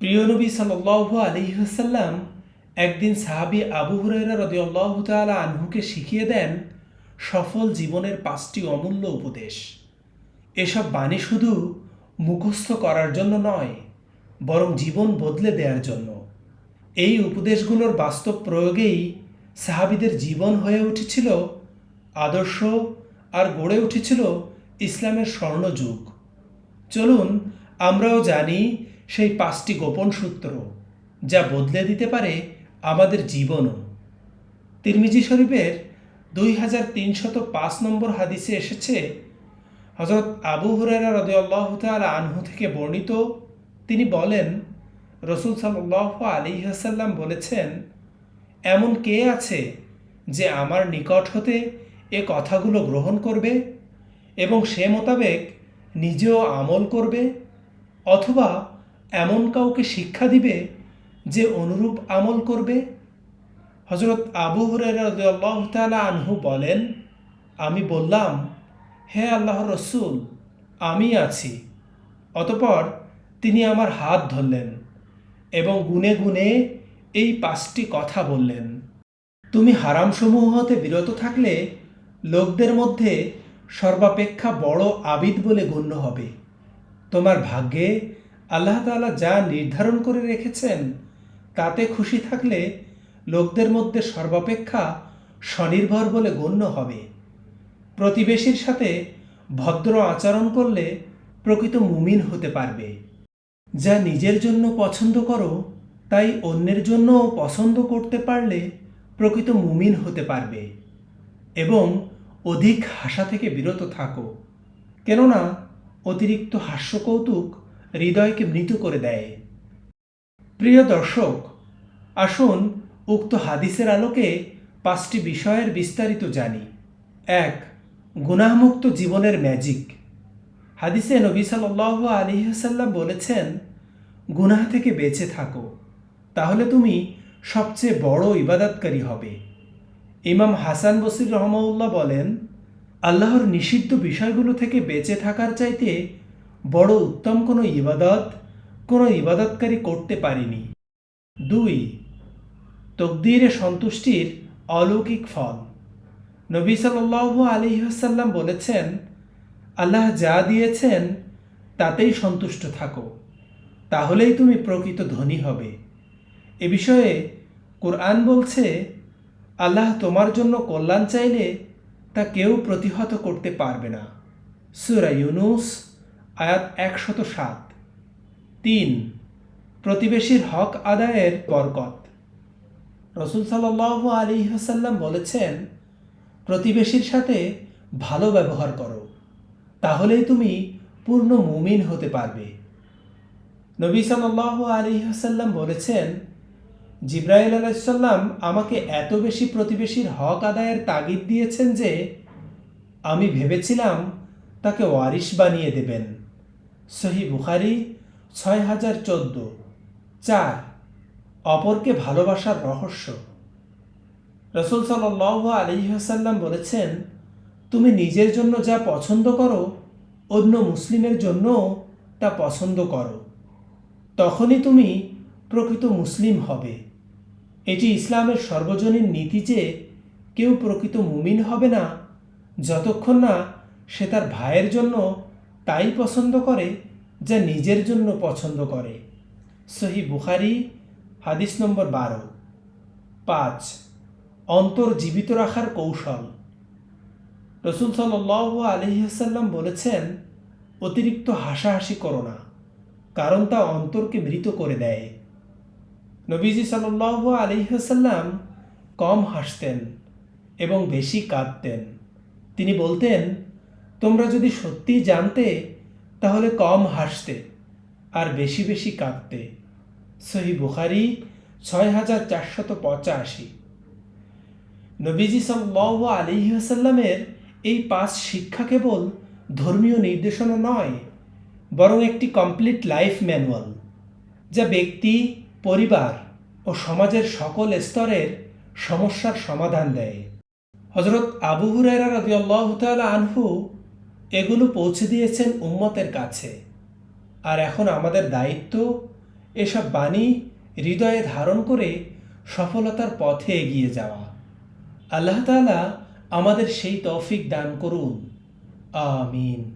প্রিয় নবী সাল্লাহ আলিহাসাল্লাম একদিন সাহাবি আবু হুরাইরা রদিয়াল্লাহ তালা আনহুকে শিখিয়ে দেন সফল জীবনের পাঁচটি অমূল্য উপদেশ। এসব বাণী শুধু মুখস্থ করার জন্য নয়, বরং জীবন বদলে দেওয়ার জন্য। এই উপদেশগুলোর বাস্তব প্রয়োগেই সাহাবিদের জীবন হয়ে উঠেছিল আদর্শ আর গড়ে উঠেছিল ইসলামের স্বর্ণযুগ। চলুন আমরাও জানি সেই পাঁচটি গোপন সূত্র যা বদলে দিতে পারে আমাদের জীবনও। তিরমিজি শরীফের দুই হাজার তিনশত পাঁচ নম্বর হাদিসে এসেছে হজরত আবু হুরারা রদিয়াল্লাহ তালা আনহু থেকে বর্ণিত, তিনি বলেন, রসুল সাল্লাহ আলী হাসাল্লাম বলেছেন, এমন কে আছে যে আমার নিকট হতে এ কথাগুলো গ্রহণ করবে এবং সে মোতাবেক নিজেও আমল করবে? অথবা এমন কাউকে শিক্ষা দিবে যে অনুরূপ আমল করবে? হজরত আবু হুরাল্লাহ তালা আনহু বলেন, আমি বললাম, হে আল্লাহ রসুল, আমি আছি। অতপর তিনি আমার হাত ধরলেন এবং গুনে গুনে এই পাঁচটি কথা বললেন। তুমি হারামসমূহ হতে বিরত থাকলে লোকদের মধ্যে সর্বাপেক্ষা বড় আবিদ বলে গণ্য হবে। তোমার ভাগ্যে আল্লাহ তাআলা যা নির্ধারণ করে রেখেছেন, তাতে খুশি থাকলে লোকদের মধ্যে সর্বাপেক্ষা স্বনির্ভর বলে গণ্য হবে। প্রতিবেশীর সাথে ভদ্র আচরণ করলে প্রকৃত মুমিন হতে পারবে। যা নিজের জন্য পছন্দ করো, তাই অন্যের জন্য পছন্দ করতে পারলে প্রকৃত মুমিন হতে পারবে। এবং অধিক হাসা থেকে বিরত থাকো। কেননা, অতিরিক্ত হাস্যকৌতুক হৃদয়কে মৃত করে দেয়। প্রিয় দর্শক, আসুন উক্ত হাদিসের আলোকে পাঁচটি বিষয়ের বিস্তারিত জানি। এক, গুনাহমুক্ত জীবনের ম্যাজিক হাদিসে নবী সাল্লাহ আলী হাসাল্লাম বলেছেন, গুনাহ থেকে বেঁচে থাকো, তাহলে তুমি সবচেয়ে বড় ইবাদতকারী হবে। ইমাম হাসান বসির রহমাউল্লাহ বলেন, আল্লাহর নিষিদ্ধ বিষয়গুলো থেকে বেঁচে থাকার চাইতে বড় উত্তম কোনো ইবাদত কোনো ইবাদতকারী করতে পারিনি। দুই, তকদিরে সন্তুষ্টির অলৌকিক ফল। নবী আলী হাসাল্লাম বলেছেন, আল্লাহ যা দিয়েছেন, তাতেই সন্তুষ্ট থাকো। তাহলেই তুমি প্রকৃত ধনী হবে। এ বিষয়ে কোরআন বলছে, আল্লাহ তোমার জন্য কল্যাণ চাইলে তা কেউ প্রতিহত করতে পারবে না। সুরা ইউনুস আয়াত একশত সাত। তিন, প্রতিবেশীর হক আদায়ের বরকত। রসুল সাল্লাহ আলী হাসাল্লাম বলেছেন, প্রতিবেশীর সাথে ভালো ব্যবহার করো, তাহলেই তুমি পূর্ণ মুমিন হতে পারবে। নবী সাল্লাহ আলী হাসাল্লাম বলেছেন, জিব্রাইল আলাইসাল্লাম আমাকে এত বেশি প্রতিবেশীর হক আদায়ের তাগিদ দিয়েছেন যে, আমি ভেবেছিলাম তাকে ওয়ারিশ বানিয়ে দেবেন। সহি বুখারি ছয় হাজার চোদ্দ। চার, অপরকে ভালোবাসার রহস্য। রসুল সাল আলিহাসাল্লাম বলেছেন, তুমি নিজের জন্য যা পছন্দ করো, অন্য মুসলিমের জন্য তা পছন্দ করো। তখনই তুমি প্রকৃত মুসলিম হবে। এটি ইসলামের সর্বজনীন নীতি যে কেউ প্রকৃত মুমিন হবে না, যতক্ষণ না সে তার ভাইয়ের জন্য তাই পছন্দ করে যা নিজের জন্য পছন্দ করে। সহি বুখারি, হাদিস নম্বর বারো। পাঁচ, অন্তর জীবিত রাখার কৌশল। রসুল সাল্লাহ আলহিহাসাল্লাম বলেছেন, অতিরিক্ত হাসাহাসি করো না, কারণ তা অন্তরকে মৃত করে দেয়। নবীজি সাল্লাহ আলিহাসাল্লাম কম হাসতেন এবং বেশি কাঁদতেন। তিনি বলতেন তোমরা যদি সত্যিই জানতে, তাহলে কম হাসতে আর বেশি বেশি কাঁদতে। সহি বুখারি ছয় হাজার চারশত পঁচাশি। নবীজি সাল্লাহ আলিহাসাল্লামের এই পাঁচ শিক্ষা কেবল ধর্মীয় নির্দেশনা নয়, বরং একটি কমপ্লিট লাইফ ম্যানুয়াল, যা ব্যক্তি, পরিবার ও সমাজের সকল স্তরের সমস্যার সমাধান দেয়। হজরত আবু হুরায়রা রাদিয়াল্লাহু তাআলা আনহু এগুলো পৌঁছে দিয়েছেন উম্মতের কাছে। আর এখন আমাদের দায়িত্ব এসব বাণী হৃদয়ে ধারণ করে সফলতার পথে এগিয়ে যাওয়া। আল্লাহ আল্লাহতালা আমাদের সেই তৌফিক দান করুন। আমিন।